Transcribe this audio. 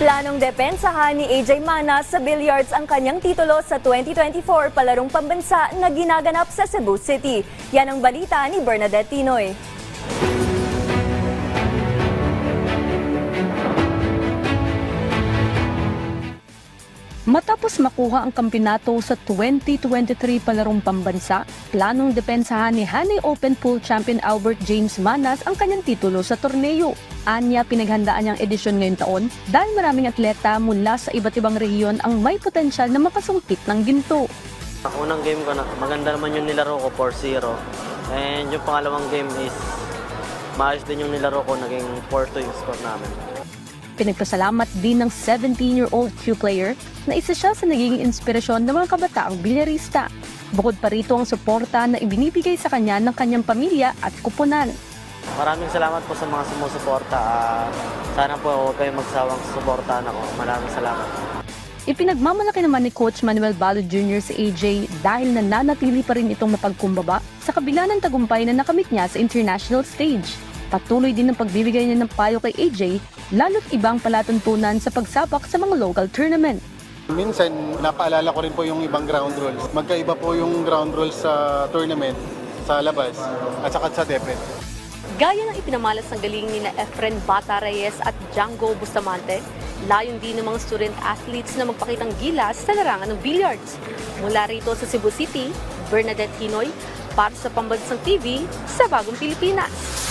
Planong depensahan ni AJ Manas sa billiards ang kanyang titulo sa 2024 palarong pambansa na ginaganap sa Cebu City. Yan ang balita ni Bernadette Tinoy. Matapos makuha ang kampinato sa 2023 palarong pambansa, planong depensahan ni Hanay Open Pool Champion Albert James Manas ang kanyang titulo sa torneo. Anya pinaghandaan niyang edisyon ngayong taon dahil maraming atleta mula sa iba't ibang rehiyon ang may potensyal na makasungkit ng ginto. Unang game ko na, maganda naman yung nilaro ko, 4-0. And yung pangalawang game is, maayos din yung nilaro ko, naging 4-2 yung score namin. Pinagpasalamat din ng 17-year-old Q player na isa siya sa naging inspirasyon ng mga kabataang bilyarista. Bukod pa rito ang suporta na ibinibigay sa kanya ng kanyang pamilya at kupunan. Maraming salamat po sa mga sumusuporta. Ah, sana po huwag kayong magsawang suportahan ako. Maraming salamat. Ipinagmamalaki naman ni Coach Manuel Balo Jr. sa AJ dahil nananatili pa rin itong mapagkumbaba sa kabila ng tagumpay na nakamit niya sa international stage. Patuloy din ang pagbibigay niya ng payo kay AJ, lalo't ibang palatuntunan sa pagsabak sa mga local tournament. Minsan, napaalala ko rin po yung ibang ground rules. Magkaiba po yung ground rules sa tournament, sa labas, at saka sa DepEd. Gaya ng ipinamalas ng galing ni na Efren Bata Reyes at Django Bustamante, layon din ng mga student athletes na magpakitang gilas sa larangan ng billiards. Mula rito sa Cebu City, Bernadette Hinoy, para sa Pambansang TV sa Bagong Pilipinas.